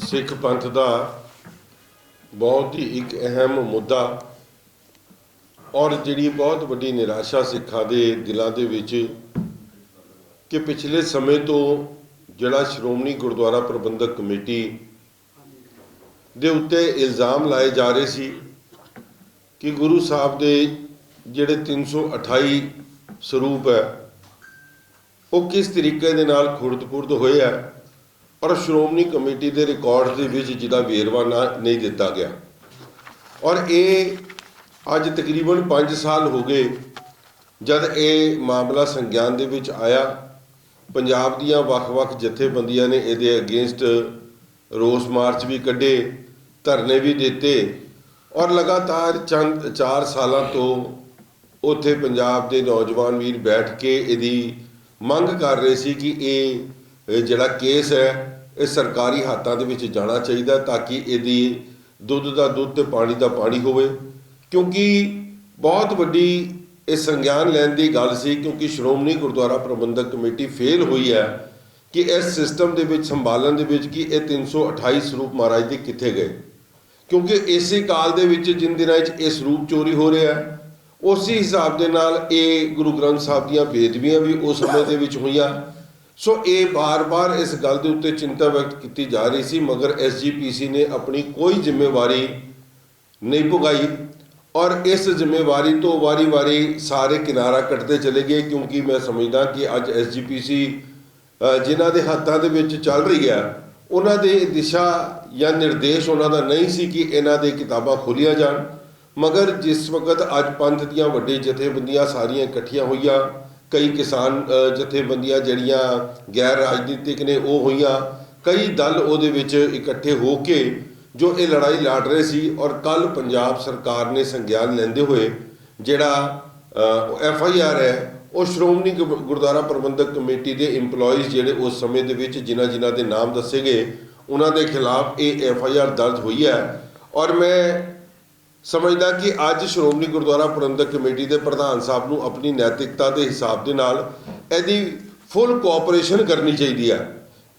ਸਿੱਖ ਪੰਥ ਦਾ ਬਹੁਤ ਹੀ ਇੱਕ ਅਹਿਮ ਮੁੱਦਾ ਔਰ ਜਿਹੜੀ ਬਹੁਤ ਵੱਡੀ ਨਿਰਾਸ਼ਾ ਸਿੱਖਾਂ ਦੇ ਦਿਲਾਂ ਦੇ ਵਿੱਚ ਕਿ ਪਿਛਲੇ ਸਮੇਂ ਤੋਂ ਜਿਹੜਾ ਸ਼੍ਰੋਮਣੀ ਗੁਰਦੁਆਰਾ ਪ੍ਰਬੰਧਕ ਕਮੇਟੀ ਦੇ ਉੱਤੇ ਇਲਜ਼ਾਮ ਲਾਏ ਜਾ ਰਹੇ ਸੀ ਕਿ ਗੁਰੂ ਸਾਹਿਬ ਦੇ ਜਿਹੜੇ 328 ਸਰੂਪ ਹੈ, ਉਹ ਕਿਸ ਤਰੀਕੇ ਦੇ ਨਾਲ ਖੁਰਦਪੁਰਦ ਹੋਏ ਆ ਔਰ ਸ਼੍ਰੋਮਣੀ ਕਮੇਟੀ ਦੇ ਰਿਕਾਰਡ ਦੇ ਵਿੱਚ ਜਿਹਦਾ ਵੇਰਵਾ ਨਾ, ਨਹੀਂ ਦਿੱਤਾ ਗਿਆ। ਔਰ ਇਹ ਅੱਜ ਤਕਰੀਬਨ 5 ਸਾਲ ਹੋ ਗਏ ਜਦ ਇਹ ਮਾਮਲਾ ਸੰਗਿਆਨ ਦੇ ਵਿੱਚ ਆਇਆ। ਪੰਜਾਬ ਦੀਆਂ ਵੱਖ-ਵੱਖ ਜਥੇਬੰਦੀਆਂ ਨੇ ਇਹਦੇ ਅਗੇਂਸਟ ਰੋਸ ਮਾਰਚ ਵੀ ਕੱਢੇ, ਧਰਨੇ ਵੀ ਦਿੱਤੇ ਔਰ ਲਗਾਤਾਰ ਚੰਦ 4 ਸਾਲਾਂ ਤੋਂ ਉੱਥੇ ਪੰਜਾਬ ਦੇ ਨੌਜਵਾਨ ਵੀਰ ਬੈਠ ਕੇ ਇਹਦੀ ਮੰਗ ਕਰ ਰਹੇ ਸੀ ਕਿ ਇਹ ਜਿਹੜਾ ਕੇਸ ਹੈ, ਇਹ ਸਰਕਾਰੀ ਹੱਥਾਂ ਦੇ ਵਿੱਚ ਜਾਣਾ ਚਾਹੀਦਾ ਤਾਂ ਕਿ ਇਹਦੀ ਦੁੱਧ ਦਾ ਦੁੱਧ ਤੇ ਪਾਣੀ ਦਾ ਪਾਣੀ ਹੋਵੇ। ਕਿਉਂਕਿ ਬਹੁਤ ਵੱਡੀ ਇਹ ਸੰਗਿਆਨ ਲੈਣ ਦੀ ਗੱਲ ਸੀ, ਕਿਉਂਕਿ ਸ਼੍ਰੋਮਣੀ ਗੁਰਦੁਆਰਾ ਪ੍ਰਬੰਧਕ ਕਮੇਟੀ ਫੇਲ ਹੋਈ ਹੈ ਕਿ ਇਸ ਸਿਸਟਮ ਦੇ ਵਿੱਚ, ਸੰਭਾਲਣ ਦੇ ਵਿੱਚ ਕਿ ਇਹ 328 ਸਰੂਪ ਮਹਾਰਾਜ ਦੇ ਕਿੱਥੇ ਗਏ। ਕਿਉਂਕਿ ਇਸੇ ਕਾਲ ਦੇ ਵਿੱਚ ਜਿਨ ਦਿਨਾਂ 'ਚ ਇਹ ਸਰੂਪ ਚੋਰੀ ਹੋ ਰਿਹਾ ਹੈ। ਉਸੇ ਹਿਸਾਬ ਦੇ ਨਾਲ ਇਹ ਗੁਰੂ ਗ੍ਰੰਥ ਸਾਹਿਬ ਦੀਆਂ ਬੇਦਬੀਆਂ ਵੀ ਉਸ ਸਮੇਂ ਦੇ ਵਿੱਚ ਹੋਈਆਂ। ਸੋ ਇਹ ਬਾਰ-ਬਾਰ ਇਸ ਗੱਲ ਦੇ ਉੱਤੇ ਚਿੰਤਾ ਵਿਅਕਤ ਕੀਤੀ ਜਾ ਰਹੀ ਸੀ, ਮਗਰ ਐਸਜੀਪੀਸੀ ਨੇ ਆਪਣੀ ਕੋਈ ਜ਼ਿੰਮੇਵਾਰੀ ਨਹੀਂ ਭੁਗਾਈ ਔਰ ਇਸ ਜ਼ਿੰਮੇਵਾਰੀ ਤੋਂ ਵਾਰੀ-ਵਾਰੀ ਸਾਰੇ ਕਿਨਾਰਾ ਕੱਟਦੇ ਚਲੇ ਗਏ, ਕਿਉਂਕਿ ਮੈਂ ਸਮਝਦਾ ਕਿ ਅੱਜ ਐਸਜੀਪੀਸੀ ਜਿਨ੍ਹਾਂ ਦੇ ਹੱਥਾਂ ਦੇ ਵਿੱਚ ਚੱਲ ਰਹੀ ਹੈ, ਉਹਨਾਂ ਦੇ ਦਿਸ਼ਾ ਜਾਂ ਨਿਰਦੇਸ਼ ਉਹਨਾਂ ਦਾ ਨਹੀਂ ਸੀ ਕਿ ਇਹਨਾਂ ਦੇ ਕਿਤਾਬਾਂ ਖੋਲੀਆਂ ਜਾਣ। ਮਗਰ ਜਿਸ ਵਕਤ ਅੱਜ ਪੰਥ ਦੀਆਂ ਵੱਡੇ ਜਥੇਬੰਦੀਆਂ ਸਾਰੀਆਂ ਇਕੱਠੀਆਂ ਹੋਈਆਂ ਕਈ ਕਿਸਾਨ ਜਥੇਬੰਦੀਆਂ ਜਿਹੜੀਆਂ ਗੈਰ ਰਾਜਨੀਤਿਕ ਨੇ, ਉਹ ਹੋਈਆਂ। ਕਈ ਦਲ ਉਹਦੇ ਵਿੱਚ ਇਕੱਠੇ ਹੋ ਕੇ ਜੋ ਇਹ ਲੜਾਈ ਲੜ ਰਹੇ ਸੀ ਔਰ ਕੱਲ ਪੰਜਾਬ ਸਰਕਾਰ ਨੇ ਸੰਗਿਆਨ ਲੈਂਦੇ ਹੋਏ ਜਿਹੜਾ ਐਫ ਆਈ ਆਰ ਹੈ, ਉਹ ਸ਼੍ਰੋਮਣੀ ਗੁਰ- ਗੁਰਦੁਆਰਾ ਪ੍ਰਬੰਧਕ ਕਮੇਟੀ ਦੇ EMPLOYEES ਜਿਹੜੇ ਉਸ ਸਮੇਂ ਦੇ ਵਿੱਚ ਜਿਨ੍ਹਾਂ ਜਿਨ੍ਹਾਂ ਦੇ ਨਾਮ ਦੱਸੇ ਗਏ, ਉਹਨਾਂ ਦੇ ਖਿਲਾਫ ਇਹ ਐਫ ਆਈ ਆਰ ਦਰਜ ਹੋਈ ਹੈ। ਔਰ ਮੈਂ ਸਮਝਦਾ ਕਿ ਅੱਜ ਸ਼੍ਰੋਮਣੀ ਗੁਰਦੁਆਰਾ ਪ੍ਰਬੰਧਕ ਕਮੇਟੀ ਦੇ ਪ੍ਰਧਾਨ ਸਾਹਿਬ ਨੂੰ ਆਪਣੀ ਨੈਤਿਕਤਾ ਦੇ ਹਿਸਾਬ ਦੇ ਨਾਲ ਇਹਦੀ ਫੁੱਲ ਕੋਆਪਰੇਸ਼ਨ ਕਰਨੀ ਚਾਹੀਦੀ ਹੈ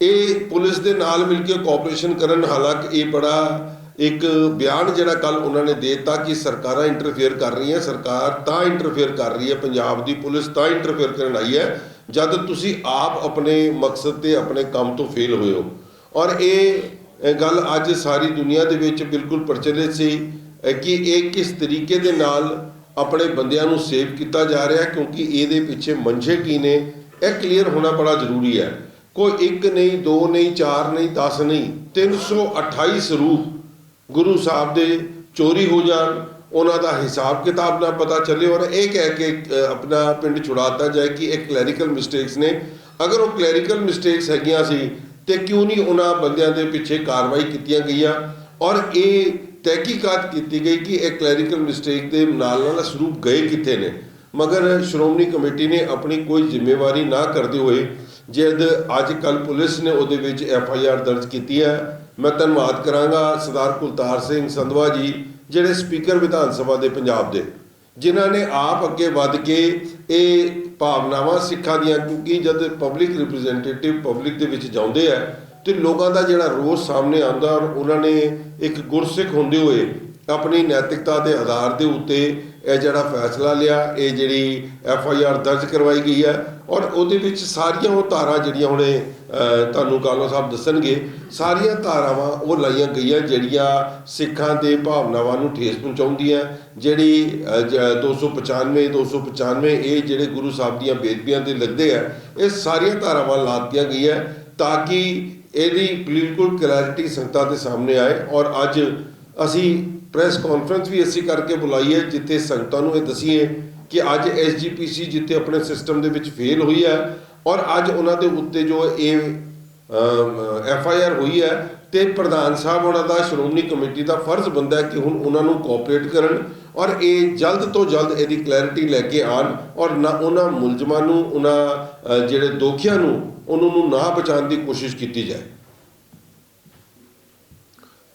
ਇਹ ਪੁਲਿਸ ਦੇ ਨਾਲ ਮਿਲ ਕੇ ਕੋਆਪਰੇਸ਼ਨ ਕਰਨ, ਹਾਲਾਂਕਿ ਇਹ ਬੜਾ ਇੱਕ ਬਿਆਨ ਜਿਹੜਾ ਕੱਲ ਉਹਨਾਂ ਨੇ ਦੇ ਦਿੱਤਾ ਕਿ ਸਰਕਾਰਾਂ ਇੰਟਰਫੇਅਰ ਕਰ ਰਹੀਆਂ, ਸਰਕਾਰ ਤਾਂ ਇੰਟਰਫੇਅਰ ਕਰ ਰਹੀ ਹੈ, ਪੰਜਾਬ ਦੀ ਪੁਲਿਸ ਤਾਂ ਇੰਟਰਫੇਅਰ ਕਰਨ ਆਈ ਹੈ, ਜਦ ਤੁਸੀਂ ਆਪ ਆਪਣੇ ਮਕਸਦ ਤੇ ਆਪਣੇ ਕੰਮ ਤੋਂ ਫੇਲ ਹੋਏ ਹੋ। ਔਰ ਇਹ ਗੱਲ ਅੱਜ ਸਾਰੀ ਦੁਨੀਆ ਦੇ ਵਿੱਚ ਬਿਲਕੁਲ ਪ੍ਰਚਲਿਤ ਸੀ। ਕਿ ਇਹ ਕਿਸ ਤਰੀਕੇ ਦੇ ਨਾਲ ਆਪਣੇ ਬੰਦਿਆਂ ਨੂੰ ਸੇਵ ਕੀਤਾ ਜਾ ਰਿਹਾ ਕਿਉਂਕਿ ਇਹਦੇ ਪਿੱਛੇ ਮੰਝੇ ਕੀ ਨੇ, ਇਹ ਕਲੀਅਰ ਹੋਣਾ ਬੜਾ ਜ਼ਰੂਰੀ ਹੈ। ਕੋਈ ਇੱਕ ਨਹੀਂ, ਦੋ ਨਹੀਂ, ਚਾਰ ਨਹੀਂ 10 ਨਹੀਂ 328 ਸਰੂਪ ਗੁਰੂ ਸਾਹਿਬ ਦੇ ਚੋਰੀ ਹੋ ਜਾਣ, ਉਹਨਾਂ ਦਾ ਹਿਸਾਬ ਕਿਤਾਬ ਨਾ ਪਤਾ ਚੱਲੇ ਔਰ ਇਹ ਕਹਿ ਕੇ ਆਪਣਾ ਪਿੰਡ ਛੁਡਾਤਾ ਜਾਏ ਕਿ ਇਹ ਕਲੈਰੀਕਲ ਮਿਸਟੇਕਸ ਨੇ। ਅਗਰ ਉਹ ਕਲੈਰੀਕਲ ਮਿਸਟੇਕਸ ਹੈਗੀਆਂ ਸੀ ਤੇ ਕਿਉਂ ਨਹੀਂ ਉਹਨਾਂ ਬੰਦਿਆਂ ਦੇ ਪਿੱਛੇ ਕਾਰਵਾਈ ਕੀਤੀਆਂ ਗਈਆਂ ਔਰ ਇਹ ਤਹਿਕੀਕਾਤ ਕੀਤੀ ਗਈ ਕਿ ਇਹ ਕਲੈਰੀਕਲ ਮਿਸਟੇਕ ਦੇ ਨਾਲ ਨਾਲ ਸਰੂਪ ਗਏ ਕਿੱਥੇ ਨੇ? ਮਗਰ ਸ਼੍ਰੋਮਣੀ ਕਮੇਟੀ ਨੇ ਆਪਣੀ ਕੋਈ ਜ਼ਿੰਮੇਵਾਰੀ ਨਾ ਕਰਦੇ ਹੋਏ ਜਦ ਅੱਜ ਕੱਲ ਪੁਲਿਸ ਨੇ ਉਹਦੇ ਵਿੱਚ ਐਫ ਆਈ ਆਰ ਦਰਜ ਕੀਤੀ ਹੈ। ਮੈਂ ਧੰਨਵਾਦ ਕਰਾਂਗਾ ਸਰਦਾਰ ਕੁਲਤਾਰ ਸਿੰਘ ਸੰਧਵਾ ਜੀ, ਜਿਹੜੇ ਸਪੀਕਰ ਵਿਧਾਨ ਸਭਾ ਦੇ ਪੰਜਾਬ ਦੇ, ਜਿਨ੍ਹਾਂ ਨੇ ਆਪ ਅੱਗੇ ਵੱਧ ਕੇ ਇਹ ਭਾਵਨਾਵਾਂ ਸਿੱਖਾਂ ਦੀਆਂ, ਕਿਉਂਕਿ ਜਦ ਪਬਲਿਕ ਰਿਪਰੈਜ਼ੈਂਟੇਟਿਵ ਪਬਲਿਕ ਦੇ ਵਿੱਚ ਜਾਂਦੇ ਆ ਤੇ ਲੋਕਾਂ ਦਾ ਜਿਹੜਾ ਰੋਸ ਸਾਹਮਣੇ ਆਉਂਦਾ ਔਰ ਉਹਨਾਂ ਨੇ ਇੱਕ ਗੁਰਸਿੱਖ ਹੁੰਦੇ ਹੋਏ ਆਪਣੀ ਨੈਤਿਕਤਾ ਦੇ ਆਧਾਰ ਦੇ ਉੱਤੇ ਇਹ ਜਿਹੜਾ ਫੈਸਲਾ ਲਿਆ ਇਹ ਜਿਹੜੀ ਐਫ ਆਈ ਆਰ ਦਰਜ ਕਰਵਾਈ ਗਈ ਹੈ ਔਰ ਉਹਦੇ ਵਿੱਚ ਸਾਰੀਆਂ ਉਹ ਧਾਰਾ ਜਿਹੜੀਆਂ ਹੁਣੇ ਤੁਹਾਨੂੰ ਕਾਲੋ ਸਾਹਿਬ ਦੱਸਣਗੇ ਸਾਰੀਆਂ ਧਾਰਾਵਾਂ ਉਹ ਲਾਈਆਂ ਗਈਆਂ ਜਿਹੜੀਆਂ ਸਿੱਖਾਂ ਦੇ ਭਾਵਨਾਵਾਂ ਨੂੰ ਠੇਸ ਪਹੁੰਚਾਉਂਦੀਆਂ ਜਿਹੜੀ ਅਹ, ਜ- 295 295 ਇਹ ਜਿਹੜੇ ਗੁਰੂ ਸਾਹਿਬ ਦੀਆਂ ਬੇਦਬੀਆਂ ਤੇ ਲੱਗਦੇ ਆ ਇਹ ਸਾਰੀਆਂ ਧਾਰਾਵਾਂ ਲਾਤੀਆਂ ਗਈਆਂ ਤਾਂ ਕਿ ਇਹਦੀ ਬਿਲਕੁਲ ਕਲੈਰਿਟੀ ਸੰਗਤਾਂ ਦੇ ਸਾਹਮਣੇ ਆਏ ਔਰ ਅੱਜ ਅਸੀਂ ਪ੍ਰੈਸ ਕਾਨਫਰੰਸ ਵੀ ਅਸੀਂ ਕਰਕੇ ਬੁਲਾਈ ਹੈ, ਜਿੱਥੇ ਸੰਗਤਾਂ ਨੂੰ ਇਹ ਦਸੀਏ ਕਿ ਅੱਜ ਐਸਜੀਪੀਸੀ ਜਿੱਥੇ ਆਪਣੇ ਸਿਸਟਮ ਦੇ ਵਿੱਚ ਫੇਲ ਹੋਈ ਹੈ ਔਰ ਅੱਜ ਉਹਨਾਂ ਦੇ ਉੱਤੇ ਜੋ ਇਹ ਐਫ ਆਈ ਆਰ ਹੋਈ ਹੈ, ਤੇ ਪ੍ਰਧਾਨ ਸਾਹਿਬ ਉਹਨਾਂ ਦਾ ਸ਼੍ਰੋਮਣੀ ਕਮੇਟੀ ਦਾ ਫਰਜ਼ ਬੰਦਾ ਹੈ ਕਿ ਹੁਣ ਉਹਨਾਂ ਨੂੰ ਕੋਆਪਰੇਟ ਕਰਨ ਔਰ ਇਹ ਜਲਦ ਤੋਂ ਜਲਦ ਇਹਦੀ ਕਲੈਰਿਟੀ ਲੈ ਕੇ ਆਣ ਔਰ ਨਾ ਉਹਨਾਂ ਮੁਲਜ਼ਮਾਂ ਨੂੰ, ਉਹਨਾਂ ਜਿਹੜੇ ਦੋਖੀਆਂ ਨੂੰ, ਉਹਨਾਂ ਨੂੰ ਨਾ ਬਚਾਉਣ ਦੀ ਕੋਸ਼ਿਸ਼ ਕੀਤੀ ਜਾਏ।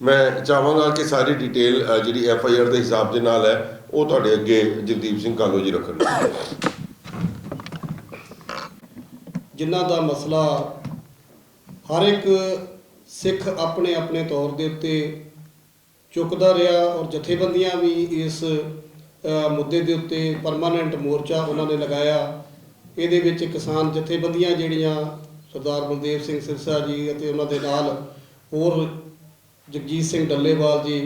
ਮੈਂ ਚਾਹਾਂਗਾ ਕਿ ਸਾਰੀ ਡਿਟੇਲ ਜਿਹੜੀ ਐਫ ਆਈ ਆਰ ਦੇ ਹਿਸਾਬ ਦੇ ਨਾਲ ਹੈ, ਉਹ ਤੁਹਾਡੇ ਅੱਗੇ ਜਗਦੀਪ ਸਿੰਘ ਕਾਲੋ ਜੀ ਰੱਖਣ। ਜਿਨ੍ਹਾਂ ਦਾ ਮਸਲਾ ਹਰ ਇੱਕ ਸਿੱਖ ਆਪਣੇ ਆਪਣੇ ਤੌਰ ਦੇ ਉੱਤੇ ਚੁੱਕਦਾ ਰਿਹਾ ਔਰ ਜਥੇਬੰਦੀਆਂ ਵੀ ਇਸ ਮੁੱਦੇ ਦੇ ਉੱਤੇ ਪਰਮਾਨੈਂਟ ਮੋਰਚਾ ਉਹਨਾਂ ਨੇ ਲਗਾਇਆ। ਇਹਦੇ ਵਿੱਚ ਕਿਸਾਨ ਜਥੇਬੰਦੀਆਂ ਜਿਹੜੀਆਂ ਸਰਦਾਰ ਬਲਦੇਵ ਸਿੰਘ ਸਿਰਸਾ ਜੀ ਅਤੇ ਉਹਨਾਂ ਦੇ ਨਾਲ ਹੋਰ ਜਗਜੀਤ ਸਿੰਘ ਡੱਲੇਵਾਲ ਜੀ,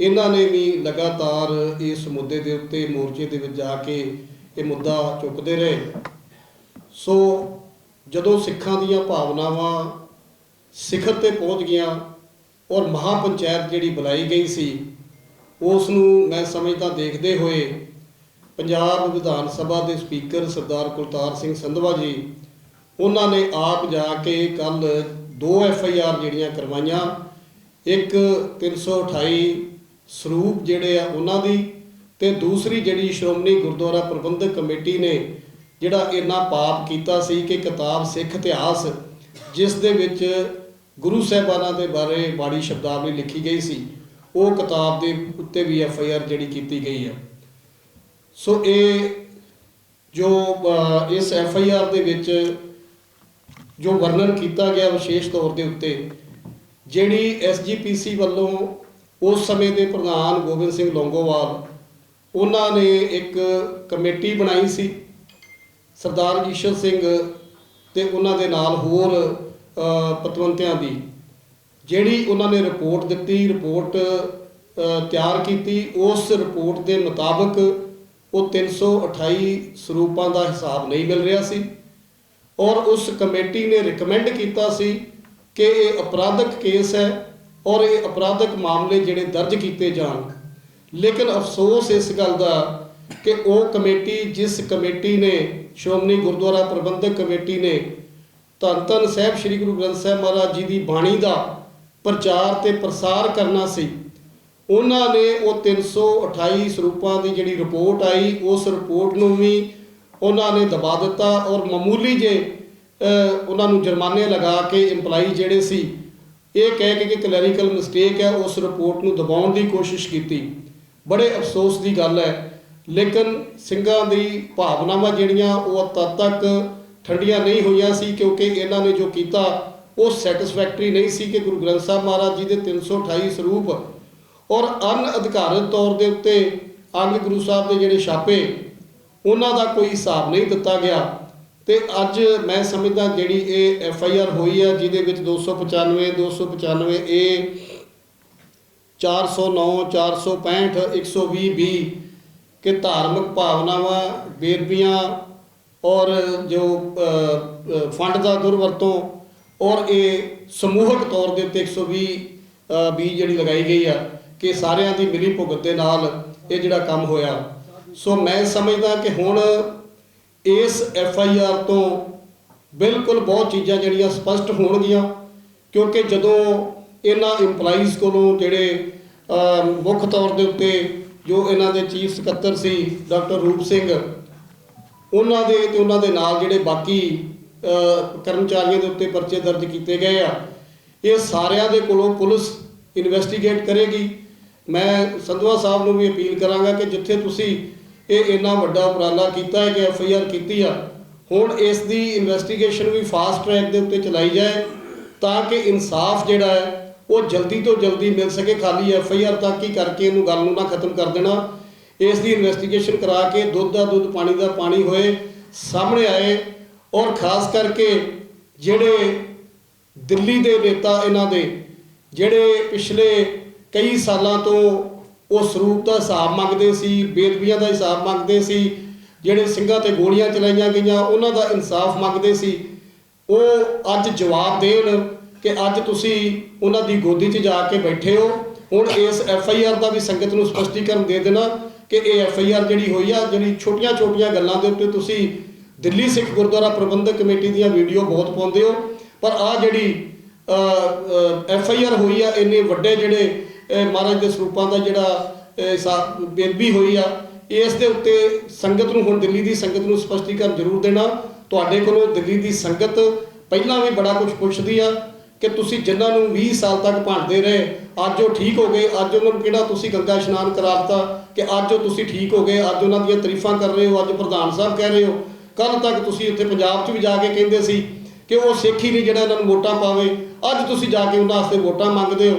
ਇਹਨਾਂ ਨੇ ਵੀ ਲਗਾਤਾਰ ਇਸ ਮੁੱਦੇ ਦੇ ਉੱਤੇ ਮੋਰਚੇ ਦੇ ਵਿੱਚ ਜਾ ਕੇ ਇਹ ਮੁੱਦਾ ਚੁੱਕਦੇ ਰਹੇ। ਸੋ ਜਦੋਂ ਸਿੱਖਾਂ ਦੀਆਂ ਭਾਵਨਾਵਾਂ ਸਿਖਰ ਤੇ ਪਹੁੰਚ ਗਈਆਂ ਔਰ ਮਹਾਪੰਚਾਇਤ ਜਿਹੜੀ ਬੁਲਾਈ ਗਈ ਸੀ ਉਸ ਨੂੰ ਮੈਂ ਸਮਝਦਾ ਦੇਖਦੇ ਹੋਏ ਪੰਜਾਬ ਵਿਧਾਨ ਸਭਾ ਦੇ ਸਪੀਕਰ ਸਰਦਾਰ ਕੁਲਤਾਰ ਸਿੰਘ ਸੰਧਵਾ ਜੀ, ਉਹਨਾਂ ਨੇ ਆਪ ਜਾ ਕੇ ਕੱਲ ਦੋ ਐਫ ਆਈ ਆਰ ਜਿਹੜੀਆਂ ਕਰਵਾਈਆਂ, ਇੱਕ 328 ਸਰੂਪ ਜਿਹੜੇ ਆ ਉਹਨਾਂ ਦੀ ਤੇ ਦੂਸਰੀ ਜਿਹੜੀ ਸ਼੍ਰੋਮਣੀ ਗੁਰਦੁਆਰਾ ਪ੍ਰਬੰਧਕ ਕਮੇਟੀ ਨੇ ਜਿਹੜਾ ਇੰਨਾ ਪਾਪ ਕੀਤਾ ਸੀ ਕਿ ਕਿਤਾਬ ਸਿੱਖ ਇਤਿਹਾਸ, ਜਿਸ ਦੇ ਵਿੱਚ ਗੁਰੂ ਸਾਹਿਬਾਨਾਂ ਦੇ ਬਾਰੇ ਮਾੜੀ ਸ਼ਬਦਾਵਲੀ ਲਿਖੀ ਗਈ ਸੀ। ਉਹ ਕਿਤਾਬ ਦੇ ਉੱਤੇ ਵੀ ਐਫ ਆਈ ਆਰ ਜਿਹੜੀ ਕੀਤੀ ਗਈ ਹੈ। ਸੋ ਇਹ ਜੋ ਇਸ ਐਫ ਆਈ ਆਰ ਦੇ ਵਿੱਚ ਜੋ ਵਰਣਨ ਕੀਤਾ ਗਿਆ ਵਿਸ਼ੇਸ਼ ਤੌਰ ਦੇ ਉੱਤੇ, ਜਿਹੜੀ ਐੱਸ ਜੀ ਪੀ ਸੀ ਵੱਲੋਂ ਉਸ ਸਮੇਂ ਦੇ ਪ੍ਰਧਾਨ ਗੋਬਿੰਦ ਸਿੰਘ ਲੌਂਗੋਵਾਲ, ਉਹਨਾਂ ਨੇ ਇੱਕ ਕਮੇਟੀ ਬਣਾਈ ਸੀ। ਸਰਦਾਰ ਈਸ਼ਰ ਸਿੰਘ ਤੇ ਉਹਨਾਂ ਦੇ ਨਾਲ ਹੋਰ ਪਤਵੰਤਿਆਂ ਦੀ, ਜਿਹੜੀ ਉਹਨਾਂ ਨੇ ਰਿਪੋਰਟ ਦਿੱਤੀ ਰਿਪੋਰਟ ਤਿਆਰ ਕੀਤੀ, ਉਸ ਰਿਪੋਰਟ ਦੇ ਮੁਤਾਬਕ ਉਹ 328 ਸਰੂਪਾਂ ਦਾ ਹਿਸਾਬ ਨਹੀਂ ਮਿਲ ਰਿਹਾ ਸੀ। ਔਰ ਉਸ ਕਮੇਟੀ ਨੇ ਰეკਮੈਂਡ ਕੀਤਾ ਸੀ ਕਿ ਇਹ ਅਪਰਾਧਕ ਕੇਸ ਹੈ ਔਰ ਇਹ ਅਪਰਾਧਕ ਮਾਮਲੇ ਜਿਹੜੇ ਦਰਜ ਕੀਤੇ ਜਾਣ। ਲੇਕਿਨ ਅਫਸੋਸ ਇਸ ਗੱਲ ਦਾ ਕਿ ਉਹ ਕਮੇਟੀ, ਜਿਸ ਕਮੇਟੀ ਨੇ ਸ਼੍ਰੋਮਣੀ ਗੁਰਦੁਆਰਾ ਪ੍ਰਬੰਧਕ ਕਮੇਟੀ ਨੇ ਧੰਨ ਧੰਨ ਸਾਹਿਬ ਸ੍ਰੀ ਗੁਰੂ ਗ੍ਰੰਥ ਸਾਹਿਬ ਮਹਾਰਾਜ ਜੀ ਦੀ ਬਾਣੀ ਦਾ ਪ੍ਰਚਾਰ ਤੇ ਪ੍ਰਸਾਰ ਕਰਨਾ ਸੀ। ਉਹਨਾਂ ਨੇ ਉਹ 328 ਸਰੂਪਾਂ ਦੀ ਜਿਹੜੀ ਰਿਪੋਰਟ ਆਈ, ਉਸ ਰਿਪੋਰਟ ਨੂੰ ਵੀ ਉਹਨਾਂ ਨੇ ਦਬਾ ਦਿੱਤਾ ਔਰ ਮਾਮੂਲੀ ਜੇ ਉਹਨਾਂ ਨੂੰ ਜੁਰਮਾਨੇ ਲਗਾ ਕੇ EMPLOYEE ਜਿਹੜੇ ਸੀ, ਇਹ ਕਹਿ ਕੇ ਕਿ ਕਲੈਰੀਕਲ ਮਿਸਟੇਕ ਹੈ, ਉਸ ਰਿਪੋਰਟ ਨੂੰ ਦਬਾਉਣ ਦੀ ਕੋਸ਼ਿਸ਼ ਕੀਤੀ। ਬੜੇ ਅਫਸੋਸ ਦੀ ਗੱਲ ਹੈ। ਲੇਕਿਨ ਸਿੰਘਾਂ ਦੀ ਭਾਵਨਾਵਾਂ ਜਿਹੜੀਆਂ, ਉਹ ਤਦ ਤੱਕ ਠੰਡੀਆਂ ਨਹੀਂ ਹੋਈਆਂ ਸੀ ਕਿਉਂਕਿ ਇਹਨਾਂ ਨੇ ਜੋ ਕੀਤਾ, ਉਹ ਸੈਟੀਸਫੈਕਟਰੀ ਨਹੀਂ ਸੀ ਕਿ ਗੁਰੂ ਗ੍ਰੰਥ ਸਾਹਿਬ ਮਹਾਰਾਜ ਜੀ ਦੇ 328 ਸਰੂਪ ਔਰ ਅਨ ਅਧਿਕਾਰਤ ਤੌਰ ਦੇ ਉੱਤੇ ਅੰਗ ਗੁਰੂ ਸਾਹਿਬ ਦੇ ਜਿਹੜੇ ਛਾਪੇ, ਉਹਨਾਂ ਦਾ ਕੋਈ ਹਿਸਾਬ ਨਹੀਂ ਦਿੱਤਾ ਗਿਆ। ਤੇ ਅੱਜ ਮੈਂ ਸਮਝਦਾ ਜਿਹੜੀ ਇਹ ਐਫ ਆਈ ਆਰ ਹੋਈ ਆ, ਜਿਹਦੇ ਵਿੱਚ 295 295 ਏ 409 465 120 ਬੀ, ਕਿ ਧਾਰਮਿਕ ਭਾਵਨਾਵਾਂ, ਬੇਰਬੀਆਂ ਔਰ ਜੋ ਫੰਡ ਦਾ ਦੁਰਵਰਤੋਂ ਔਰ ਇਹ ਸਮੂਹਕ ਤੌਰ ਦੇ ਉੱਤੇ 120 ਅ, ਬੀ ਜਿਹੜੀ ਲਗਾਈ ਗਈ ਆ ਕਿ ਸਾਰਿਆਂ ਦੀ ਮਿਲੀ ਭੁਗਤ ਦੇ ਨਾਲ ਇਹ ਜਿਹੜਾ ਕੰਮ ਹੋਇਆ। ਸੋ ਮੈਂ ਸਮਝਦਾ ਕਿ ਹੁਣ ਇਸ ਐਫ ਆਈ ਆਰ ਤੋਂ ਬਿਲਕੁਲ ਬਹੁਤ ਚੀਜ਼ਾਂ ਜਿਹੜੀਆਂ ਸਪਸ਼ਟ ਹੋਣਗੀਆਂ ਕਿਉਂਕਿ ਜਦੋਂ ਇਹਨਾਂ EMPLOYEES ਕੋਲੋਂ ਜਿਹੜੇ ਮੁੱਖ ਤੌਰ ਦੇ ਉੱਤੇ ਜੋ ਇਹਨਾਂ ਦੇ ਚੀਫ ਸਕੱਤਰ ਸੀ ਡਾਕਟਰ ਰੂਪ ਸਿੰਘ ਉਹਨਾਂ ਦੇ ਤੇ ਉਹਨਾਂ ਦੇ ਨਾਲ ਜਿਹੜੇ ਬਾਕੀ ਕਰਮਚਾਰੀਆਂ ਦੇ ਉੱਤੇ ਪਰਚੇ ਦਰਜ ਕੀਤੇ ਗਏ ਆ, ਇਹ ਸਾਰਿਆਂ ਦੇ ਕੋਲੋਂ ਪੁਲਿਸ ਇਨਵੈਸਟੀਗੇਟ ਕਰੇਗੀ। ਮੈਂ ਸੰਧਵਾ ਸਾਹਿਬ ਨੂੰ ਵੀ ਅਪੀਲ ਕਰਾਂਗਾ ਕਿ ਜਿੱਥੇ ਤੁਸੀਂ ਇਹ ਇੰਨਾ ਵੱਡਾ ਉਪਰਾਲਾ ਕੀਤਾ ਹੈ ਕਿ ਐਫ ਆਈ ਆਰ ਕੀਤੀ ਆ, ਹੁਣ ਇਸ ਦੀ ਇਨਵੈਸਟੀਗੇਸ਼ਨ ਵੀ ਫਾਸਟ ਟਰੈਕ ਦੇ ਉੱਤੇ ਚਲਾਈ ਜਾਏ ਤਾਂ ਕਿ ਇਨਸਾਫ ਜਿਹੜਾ ਹੈ, ਉਹ ਜਲਦੀ ਤੋਂ ਜਲਦੀ ਮਿਲ ਸਕੇ। ਖਾਲੀ ਐਫ ਆਈ ਆਰ ਤੱਕ ਹੀ ਕਰਕੇ ਇਹਨੂੰ ਗੱਲ ਨੂੰ ਨਾ ਖਤਮ ਕਰ ਦੇਣਾ। ਇਸ ਦੀ ਇਨਵੈਸਟੀਗੇਸ਼ਨ ਕਰਾ ਕੇ ਦੁੱਧ ਦਾ ਦੁੱਧ, ਪਾਣੀ ਦਾ ਪਾਣੀ ਹੋਏ, ਸਾਹਮਣੇ ਆਏ ਔਰ ਖਾਸ ਕਰਕੇ ਜਿਹੜੇ ਦਿੱਲੀ ਦੇ ਨੇਤਾ ਇਹਨਾਂ ਦੇ, ਜਿਹੜੇ ਪਿਛਲੇ ਕਈ ਸਾਲਾਂ ਤੋਂ ਉਹ ਸਰੂਪ ਦਾ ਹਿਸਾਬ ਮੰਗਦੇ ਸੀ ਬੇਦਬੀਆਂ ਦਾ ਹਿਸਾਬ ਮੰਗਦੇ ਸੀ, ਜਿਹੜੇ ਸਿੰਘਾਂ ਤੇ ਗੋਲੀਆਂ ਚਲਾਈਆਂ ਗਈਆਂ, ਉਹਨਾਂ ਦਾ ਇਨਸਾਫ ਮੰਗਦੇ ਸੀ। ਉਹ ਅੱਜ ਜਵਾਬ ਦੇਣ ਕਿ ਅੱਜ ਤੁਸੀਂ ਉਹਨਾਂ ਦੀ ਗੋਦੀ 'ਚ ਜਾ ਕੇ ਬੈਠੇ ਹੋ। ਹੁਣ ਇਸ ਐਫ ਆਈ ਆਰ ਦਾ ਵੀ ਸੰਗਤ ਨੂੰ ਸਪਸ਼ਟੀਕਰਨ ਦੇ ਦੇਣਾ। ਕਿ ਇਹ ਐਫ ਆਈ ਆਰ ਜਿਹੜੀ ਹੋਈ ਆ ਜਿਹੜੀ ਛੋਟੀਆਂ-ਛੋਟੀਆਂ ਗੱਲਾਂ ਦੇ ਉੱਤੇ ਤੁਸੀਂ ਦਿੱਲੀ ਸਿੱਖ ਗੁਰਦੁਆਰਾ ਪ੍ਰਬੰਧਕ ਕਮੇਟੀ ਦੀਆਂ ਵੀਡੀਓ ਬਹੁਤ ਪਾਉਂਦੇ ਹੋ ਪਰ ਆ ਜਿਹੜੀ ਐਫ ਆਈ ਆਰ ਹੋਈ ਆ ਇੰਨੇ ਵੱਡੇ ਜਿਹੜੇ ਮਹਾਰਾਜ ਦੇ ਸਰੂਪਾਂ ਦਾ ਜਿਹੜਾ ਅਹ, ਬੇਦਬੀ ਹੋਈ ਆ ਇਸ ਦੇ ਉੱਤੇ ਸੰਗਤ ਨੂੰ ਹੁਣ ਦਿੱਲੀ ਦੀ ਸੰਗਤ ਨੂੰ ਸਪਸ਼ਟੀਕਰਨ ਜ਼ਰੂਰ ਦੇਣਾ। ਤੁਹਾਡੇ ਕੋਲੋਂ ਦਿੱਲੀ ਦੀ ਸੰਗਤ ਪਹਿਲਾਂ ਵੀ ਬੜਾ ਕੁਝ ਪੁੱਛਦੀ ਆ ਕਿ ਤੁਸੀਂ ਜਿਨ੍ਹਾਂ ਨੂੰ 20 ਸਾਲ ਤੱਕ ਭਾਂਡਦੇ ਰਹੇ, ਅੱਜ ਉਹ ਠੀਕ ਹੋ ਗਏ, ਅੱਜ ਉਹਨਾਂ ਨੂੰ ਕਿਹੜਾ ਤੁਸੀਂ ਗੰਗਾ ਇਸ਼ਨਾਨ ਕਰਾਤਾ ਕਿ ਅੱਜ ਉਹ ਤੁਸੀਂ ਠੀਕ ਹੋ ਗਏ, ਅੱਜ ਉਹਨਾਂ ਦੀਆਂ ਤਾਰੀਫਾਂ ਕਰ ਰਹੇ ਹੋ, ਅੱਜ ਪ੍ਰਧਾਨ ਸਾਹਿਬ ਕਹਿ ਰਹੇ ਹੋ। ਕੱਲ ਤੱਕ ਤੁਸੀਂ ਉੱਥੇ ਪੰਜਾਬ 'ਚ ਵੀ ਜਾ ਕੇ ਕਹਿੰਦੇ ਸੀ ਕਿ ਉਹ ਸਿੱਖ ਹੀ ਨਹੀਂ ਜਿਹੜਾ ਇਹਨਾਂ ਨੂੰ ਵੋਟਾਂ ਪਾਵੇ, ਅੱਜ ਤੁਸੀਂ ਜਾ ਕੇ ਉਹਨਾਂ ਵਾਸਤੇ ਵੋਟਾਂ ਮੰਗਦੇ ਹੋ।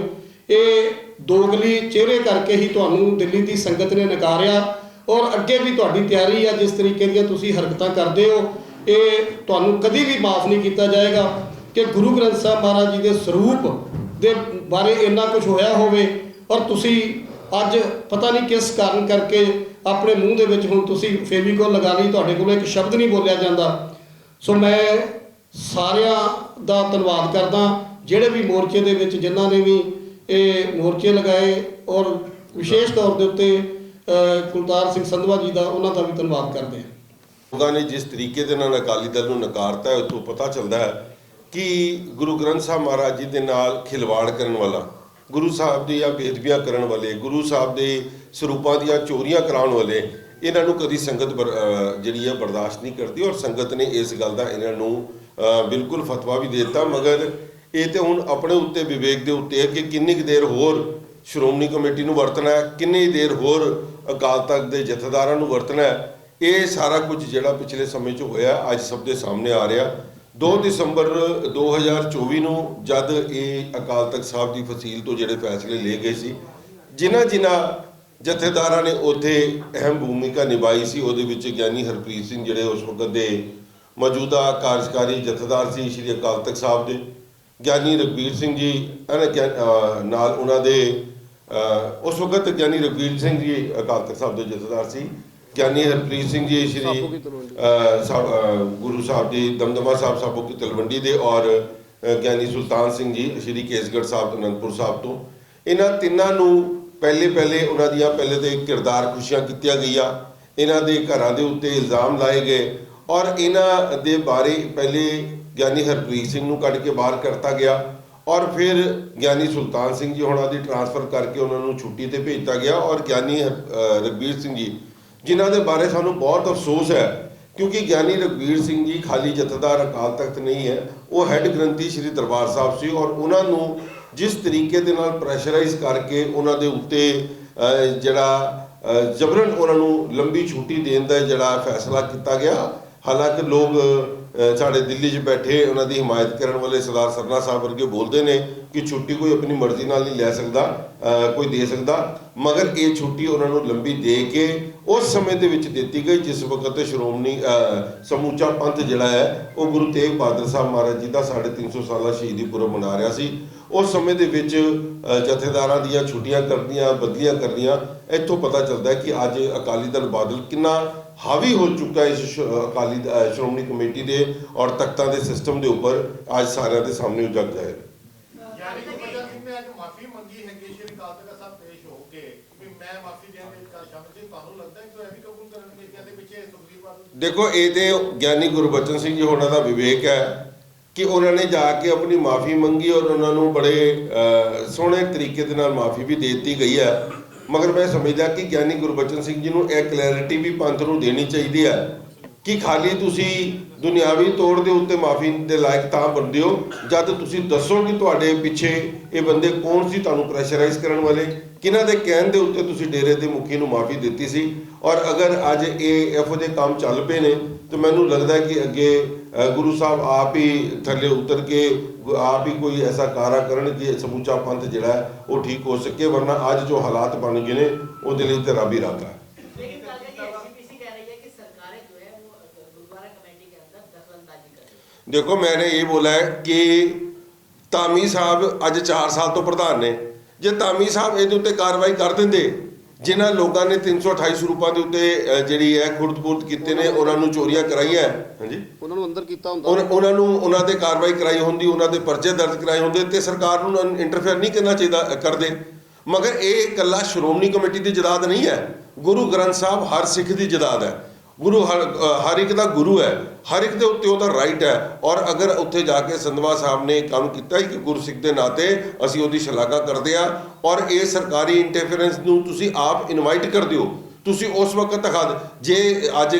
ਇਹ ਦੋਗਲੀ ਚਿਹਰੇ ਕਰਕੇ ਹੀ ਤੁਹਾਨੂੰ ਦਿੱਲੀ ਦੀ ਸੰਗਤ ਨੇ ਨਕਾਰਿਆ ਔਰ ਅੱਗੇ ਵੀ ਤੁਹਾਡੀ ਤਿਆਰੀ ਆ, ਜਿਸ ਤਰੀਕੇ ਦੀਆਂ ਤੁਸੀਂ ਹਰਕਤਾਂ ਕਰਦੇ ਹੋ, ਇਹ ਤੁਹਾਨੂੰ ਕਦੀ ਵੀ ਮਾਫ ਨਹੀਂ ਕੀਤਾ ਜਾਏਗਾ। ਕਿ ਗੁਰੂ ਗ੍ਰੰਥ ਸਾਹਿਬ ਮਹਾਰਾਜ ਜੀ ਦੇ ਸਰੂਪ ਦੇ ਬਾਰੇ ਇੰਨਾ ਕੁਝ ਹੋਇਆ ਹੋਵੇ ਔਰ ਤੁਸੀਂ ਅੱਜ ਪਤਾ ਨਹੀਂ ਕਿਸ ਕਾਰਨ ਕਰਕੇ ਆਪਣੇ ਮੂੰਹ ਦੇ ਵਿੱਚ ਹੁਣ ਤੁਸੀਂ ਫੇਵੀਕੋਲ ਲਗਾ ਲਈ, ਤੁਹਾਡੇ ਕੋਲ ਇੱਕ ਸ਼ਬਦ ਨਹੀਂ ਬੋਲਿਆ ਜਾਂਦਾ। ਸੋ ਮੈਂ ਸਾਰਿਆਂ ਦਾ ਧੰਨਵਾਦ ਕਰਦਾ, ਜਿਹੜੇ ਵੀ ਮੋਰਚੇ ਦੇ ਵਿੱਚ ਜਿਨ੍ਹਾਂ ਨੇ ਵੀ ਇਹ ਮੋਰਚੇ ਲਗਾਏ ਔਰ ਵਿਸ਼ੇਸ਼ ਤੌਰ ਦੇ ਉੱਤੇ ਕੁਲਤਾਰ ਸਿੰਘ ਸੰਧਵਾ ਜੀ ਦਾ, ਉਹਨਾਂ ਦਾ ਵੀ ਧੰਨਵਾਦ ਕਰਦੇ ਹਾਂ। ਲੋਕਾਂ ਨੇ ਜਿਸ ਤਰੀਕੇ ਦੇ ਨਾਲ ਅਕਾਲੀ ਦਲ ਨੂੰ ਨਕਾਰਤਾ ਹੈ ਉਹ ਤੋਂ ਪਤਾ ਚੱਲਦਾ ਹੈ ਕਿ ਗੁਰੂ ਗ੍ਰੰਥ ਸਾਹਿਬ ਮਹਾਰਾਜ ਜੀ ਦੇ ਨਾਲ ਖਿਲਵਾੜ ਕਰਨ ਵਾਲਾ, ਗੁਰੂ ਸਾਹਿਬ ਦੀਆਂ ਬੇਦਬੀਆਂ ਕਰਨ ਵਾਲੇ, ਗੁਰੂ ਸਾਹਿਬ ਦੇ ਸਰੂਪਾਂ ਦੀਆਂ ਚੋਰੀਆਂ ਕਰਾਉਣ ਵਾਲੇ, ਇਹਨਾਂ ਨੂੰ ਕਦੀ ਸੰਗਤ ਬਰ- ਜਿਹੜੀ ਹੈ ਬਰਦਾਸ਼ਤ ਨਹੀਂ ਕਰਦੀ ਔਰ ਸੰਗਤ ਨੇ ਇਸ ਗੱਲ ਦਾ ਇਹਨਾਂ ਨੂੰ ਬਿਲਕੁਲ ਫਤਵਾ ਵੀ ਦੇ ਦਿੱਤਾ। ਮਗਰ ਇਹ ਤੇ ਹੁਣ ਆਪਣੇ ਉੱਤੇ ਵਿਵੇਕ ਦੇ ਉੱਤੇ ਹੈ ਕਿ ਕਿੰਨੀ ਕੁ ਦੇਰ ਹੋਰ ਸ਼੍ਰੋਮਣੀ ਕਮੇਟੀ ਨੂੰ ਵਰਤਣਾ ਹੈ, ਕਿੰਨੀ ਦੇਰ ਹੋਰ ਅਕਾਲ ਤਖਤ ਦੇ ਜਥੇਦਾਰਾਂ ਨੂੰ ਵਰਤਣਾ ਹੈ, ਇਹ ਸਾਰਾ ਕੁਝ ਜਿਹੜਾ ਪਿਛਲੇ ਸਮੇਂ 'ਚ ਹੋਇਆ, ਅੱਜ ਸਭ ਦੇ ਸਾਹਮਣੇ ਆ ਰਿਹਾ। 2 ਦਸੰਬਰ 2024 ਨੂੰ ਜਦ ਇਹ ਅਕਾਲ ਤਖਤ ਸਾਹਿਬ ਦੀ ਫਸੀਲ ਤੋਂ ਜਿਹੜੇ ਫੈਸਲੇ ਲਏ ਗਏ ਸੀ, ਜਿਨ੍ਹਾਂ ਜਿਨ੍ਹਾਂ ਜਥੇਦਾਰਾਂ ਨੇ ਉੱਥੇ ਅਹਿਮ ਭੂਮਿਕਾ ਨਿਭਾਈ ਸੀ, ਉਹਦੇ ਵਿੱਚ ਗਿਆਨੀ ਹਰਪ੍ਰੀਤ ਸਿੰਘ ਜਿਹੜੇ ਉਸ ਵਕਤ ਦੇ ਮੌਜੂਦਾ ਕਾਰਜਕਾਰੀ ਜਥੇਦਾਰ ਸੀ ਸ਼੍ਰੀ ਅਕਾਲ ਤਖਤ ਸਾਹਿਬ ਦੇ, ਗਿਆਨੀ ਰਘਬੀਰ ਸਿੰਘ ਜੀ ਹਨ ਗਿਆਨ- ਅਹ ਨਾਲ ਉਹਨਾਂ ਦੇ ਉਸ ਵਕਤ ਗਿਆਨੀ ਰਘਬੀਰ ਸਿੰਘ ਜੀ ਅਕਾਲ ਤਖਤ ਸਾਹਿਬ ਦੇ ਜਥੇਦਾਰ ਸੀ। ਗਿਆਨੀ ਹਰਪ੍ਰੀਤ ਸਿੰਘ ਜੀ ਸ਼੍ਰੀ ਗੁਰੂ ਸਾਹਿਬ ਜੀ ਦਮਦਮਾ ਸਾਹਿਬ ਸਾਬੋ ਕੀ ਤਲਵੰਡੀ ਦੇ ਔਰ ਗਿਆਨੀ ਸੁਲਤਾਨ ਸਿੰਘ ਜੀ ਸ਼੍ਰੀ ਕੇਸਗੜ੍ਹ ਸਾਹਿਬ ਅਨੰਦਪੁਰ ਸਾਹਿਬ ਤੋਂ। ਇਹਨਾਂ ਤਿੰਨਾਂ ਨੂੰ ਪਹਿਲੇ ਪਹਿਲੇ ਉਹਨਾਂ ਦੀਆਂ ਪਹਿਲੇ ਤੇ ਕਿਰਦਾਰ ਖੁਸ਼ੀਆਂ ਕੀਤੀਆਂ ਗਈਆਂ। ਇਹਨਾਂ ਦੇ ਘਰਾਂ ਦੇ ਉੱਤੇ ਇਲਜ਼ਾਮ ਲਾਏ ਗਏ ਔਰ ਇਹਨਾਂ ਦੇ ਬਾਰੇ ਪਹਿਲੇ ਗਿਆਨੀ ਹਰਪ੍ਰੀਤ ਸਿੰਘ ਨੂੰ ਕੱਢ ਕੇ ਬਾਹਰ ਕਰਤਾ ਗਿਆ ਔਰ ਫਿਰ ਗਿਆਨੀ ਸੁਲਤਾਨ ਸਿੰਘ ਜੀ ਹੋਣਾ ਦੀ ਟਰਾਂਸਫਰ ਕਰਕੇ ਉਹਨਾਂ ਨੂੰ ਛੁੱਟੀ ਤੇ ਭੇਜਤਾ ਗਿਆ ਔਰ ਗਿਆਨੀ ਰਘਬੀਰ ਸਿੰਘ ਜੀ ਜਿਨ੍ਹਾਂ ਦੇ ਬਾਰੇ ਸਾਨੂੰ ਬਹੁਤ ਅਫਸੋਸ ਹੈ, ਕਿਉਂਕਿ ਗਿਆਨੀ ਰਘਬੀਰ ਸਿੰਘ ਜੀ ਖਾਲੀ ਜਥੇਦਾਰ ਅਕਾਲ ਤਖਤ ਨਹੀਂ ਹੈ, ਉਹ ਹੈੱਡ ਗ੍ਰੰਥੀ ਸ੍ਰੀ ਦਰਬਾਰ ਸਾਹਿਬ ਸੀ ਔਰ ਉਹਨਾਂ ਨੂੰ ਜਿਸ ਤਰੀਕੇ ਦੇ ਨਾਲ ਪ੍ਰੈਸ਼ਰਾਈਜ਼ ਕਰਕੇ ਉਹਨਾਂ ਦੇ ਉੱਤੇ ਜਿਹੜਾ ਜਬਰਨ ਉਹਨਾਂ ਨੂੰ ਲੰਬੀ ਛੁੱਟੀ ਦੇਣ ਦਾ ਜਿਹੜਾ ਫੈਸਲਾ ਕੀਤਾ ਗਿਆ, ਹਾਲਾਂਕਿ ਲੋਕ ਸਾਡੇ ਦਿੱਲੀ 'ਚ ਬੈਠੇ ਉਹਨਾਂ ਦੀ ਹਮਾਇਤ ਕਰਨ ਵਾਲੇ ਸਰਦਾਰ ਸਰਨਾ ਸਾਹਿਬ ਵਰਗੇ ਬੋਲਦੇ ਨੇ ਕਿ ਛੁੱਟੀ ਕੋਈ ਆਪਣੀ ਮਰਜ਼ੀ ਨਾਲ ਨਹੀਂ ਲੈ ਸਕਦਾ ਕੋਈ ਦੇ ਸਕਦਾ। ਮਗਰ ਇਹ ਛੁੱਟੀ ਉਹਨਾਂ ਨੂੰ ਲੰਬੀ ਦੇ ਕੇ ਉਸ ਸਮੇਂ ਦੇ ਵਿੱਚ ਦਿੱਤੀ ਗਈ ਜਿਸ ਵਕਤ ਸ਼੍ਰੋਮਣੀ ਅਹ, ਸਮੂਚਾ ਪੰਥ ਜਿਹੜਾ ਹੈ ਉਹ ਗੁਰੂ ਤੇਗ ਬਹਾਦਰ ਸਾਹਿਬ ਮਹਾਰਾਜ ਜੀ ਦਾ 350 ਸਾਲਾ ਸ਼ਹੀਦੀ ਪੁਰਬ ਮਨਾ ਰਿਹਾ ਸੀ। ਉਸ ਸਮੇਂ ਦੇ ਵਿੱਚ ਜਥੇਦਾਰਾਂ ਦੀਆਂ ਛੁੱਟੀਆਂ ਕਰਨੀਆਂ ਬਦਲੀਆਂ ਕਰਨੀਆਂ ਇੱਥੋਂ ਪਤਾ ਚੱਲਦਾ ਹੈ ਕਿ ਅੱਜ ਅਕਾਲੀ ਦਲ ਬਾਦਲ ਕਿੰਨਾ ਹਾਵੀ ਹੋ ਚੁੱਕਾ ਇਸ ਸ਼- ਅਕਾਲੀ ਸ਼੍ਰੋਮਣੀ ਕਮੇਟੀ ਦੇ ਔਰ ਤਖਤਾਂ ਦੇ ਸਿਸਟਮ ਦੇ ਉੱਪਰ ਅੱਜ ਸਾਰਿਆਂ ਦੇ ਸਾਹਮਣੇ ਉਜਗ ਜਾਏਗਾ ਯਾਨੀ ਕਿ ਗੁਰਬਚਨ ਸਿੰਘ ਨੇ ਅੱਜ ਮਾਫੀ ਮੰਗੀ ਹੈਗੀ ਸ਼੍ਰੀ ਅਕਾਲ ਤਖਤ ਸਾਹਿਬ ਪੇਸ਼ ਹੋ ਕੇ ਵੀ ਮੈਂ ਮਾਫੀ ਦੇਣ ਦੇ ਵਿੱਚ ਕੱਲ੍ਹ ਸ਼ਾਮਿਲ ਸੀ ਤੁਹਾਨੂੰ ਲੱਗਦਾ ਹੈ ਕਿ ਉਹ ਇਹ ਵੀ ਕਬੂਲ ਕਰਨਗੇ ਕਿ ਇਹਦੇ ਪਿੱਛੇ ਸੁਖਬੀਰ ਬਾਦਲ ਦੇਖੋ, ਇਹ ਤੇ ਗਿਆਨੀ ਗੁਰਬਚਨ ਸਿੰਘ ਜੀ ਹੋਣਾ ਦਾ ਵਿਵੇਕ ਹੈ ਕਿ ਉਹਨਾਂ ਨੇ ਜਾ ਕੇ ਆਪਣੀ ਮਾਫੀ ਮੰਗੀ ਔਰ ਉਹਨਾਂ ਨੂੰ ਬੜੇ ਸੋਹਣੇ ਤਰੀਕੇ ਦੇ ਨਾਲ ਮਾਫੀ ਵੀ ਦੇ ਦਿੱਤੀ ਗਈ ਹੈ। ਮਗਰ ਮੈਂ ਸਮਝਦਾ ਕਿ ਗਿਆਨੀ ਗੁਰਬਚਨ ਸਿੰਘ ਜੀ ਨੂੰ ਇਹ ਕਲੈਰਿਟੀ ਵੀ ਪੰਥ ਨੂੰ ਦੇਣੀ ਚਾਹੀਦੀ ਹੈ। ਕਿ ਖਾਲੀ ਤੁਸੀਂ ਦੁਨਿਆਵੀ ਤੌਰ ਦੇ ਉੱਤੇ ਮਾਫੀ ਦੇ ਲਾਇਕ ਤਾਂ ਬਣਦੇ ਹੋ, ਜਦ ਤੁਸੀਂ ਦੱਸੋ ਕਿ ਤੁਹਾਡੇ ਪਿੱਛੇ ਇਹ ਬੰਦੇ ਕੌਣ ਸੀ ਤੁਹਾਨੂੰ ਪ੍ਰੈਸ਼ਰਾਈਜ਼ ਕਰਨ ਵਾਲੇ? ਕਿਹਨਾਂ ਦੇ ਕਹਿਣ ਦੇ ਉੱਤੇ ਤੁਸੀਂ ਡੇਰੇ ਦੇ ਮੁਖੀ ਨੂੰ ਮਾਫੀ ਦਿੱਤੀ ਸੀ? ਔਰ ਅਗਰ ਅੱਜ ਇਹ ਇਹੋ ਜਿਹੇ ਕੰਮ ਚੱਲ ਪਏ ਨੇ, ਤਾਂ ਮੈਨੂੰ ਲੱਗਦਾ ਕਿ ਅੱਗੇ ਗੁਰੂ ਸਾਹਿਬ ਆਪ ਹੀ ਥੱਲੇ ਉਤਰ ਕੇ, ਆਪ ਹੀ ਕੋਈ ਐਸਾ ਕਾਰਾ ਕਰਨ ਕਿ ਸਮੁੱਚਾ ਪੰਥ ਜਿਹੜਾ ਉਹ ਠੀਕ ਹੋ ਸਕੇ, ਵਰਨਾ ਅੱਜ ਜੋ ਹਾਲਾਤ ਬਣ ਗਏ ਨੇ, ਉਹਦੇ ਲਈ ਤਾਂ ਰੱਬ ਹੀ ਰੱਬ ਹੈ। ਦੇਖੋ ਮੈंने ਇਹ ਬੋਲਾ ਹੈ ਕਿ ਧਾਮੀ ਸਾਹਿਬ ਅੱਜ 4 ਸਾਲ ਤੋਂ ਪ੍ਰਧਾਨ ਨੇ। ਜੇ ਧਾਮੀ ਸਾਹਿਬ ਇਹਦੇ ਉੱਤੇ ਕਾਰਵਾਈ ਕਰ ਦਿੰਦੇ ਜਿਨ੍ਹਾਂ ਲੋਕਾਂ ਨੇ 328 ਸਰੂਪਾਂ ਦੇ ਉੱਤੇ ਜਿਹੜੀ ਹੈ ਖੁਰਦ-ਬੁਰਦ ਕੀਤੇ ਨੇ ਉਹਨਾਂ ਨੂੰ ਚੋਰੀਆਂ ਕਰਾਈਆਂ ਹਾਂਜੀ? ਉਹਨਾਂ ਨੂੰ ਅੰਦਰ ਕੀਤਾ ਹੁੰਦਾ। ਉਹਨਾਂ ਨੂੰ ਉਹਨਾਂ ਦੇ ਕਾਰਵਾਈ ਕਰਾਈ ਹੁੰਦੀ ਉਹਨਾਂ ਦੇ ਪਰਚੇ ਦਰਜ ਕਰਾਏ ਹੁੰਦੇ ਤੇ ਸਰਕਾਰ ਨੂੰ ਇੰਟਰਫੇਅਰ ਨਹੀਂ ਕਰਨਾ ਚਾਹੀਦਾ ਕਰਦੇ। ਮਗਰ ਇਹ ਇਕੱਲਾ ਸ਼੍ਰੋਮਣੀ ਕਮੇਟੀ ਦੀ ਜਦਾਦ ਨਹੀਂ ਹੈ। ਗੁਰੂ ਗ੍ਰੰਥ ਸਾਹਿਬ ਹਰ ਸਿੱਖ ਦੀ ਜਦਾਦ ਹੈ। ਗੁਰੂ ਹਰ ਹਰ ਇੱਕ ਦਾ ਗੁਰੂ ਹੈ। ਹਰ ਇੱਕ ਦੇ ਉੱਤੇ ਉਹਦਾ ਰਾਈਟ ਹੈ। ਔਰ ਅਗਰ ਉੱਥੇ ਜਾ ਕੇ ਸੰਧਵਾ ਸਾਹਿਬ ਨੇ ਕੰਮ ਕੀਤਾ ਹੀ ਕਿ ਗੁਰਸਿੱਖ ਦੇ ਨਾਤੇ ਅਸੀਂ ਉਹਦੀ ਸ਼ਲਾਘਾ ਕਰਦੇ ਆ ਔਰ ਇਹ ਸਰਕਾਰੀ ਇੰਟਰਫੇਰੈਂਸ ਨੂੰ ਤੁਸੀਂ ਆਪ ਇਨਵਾਈਟ ਕਰਦੇ ਹੋ। ਤੁਸੀਂ ਉਸ ਵਕਤ ਦਿਖਾ ਜੇ ਅੱਜ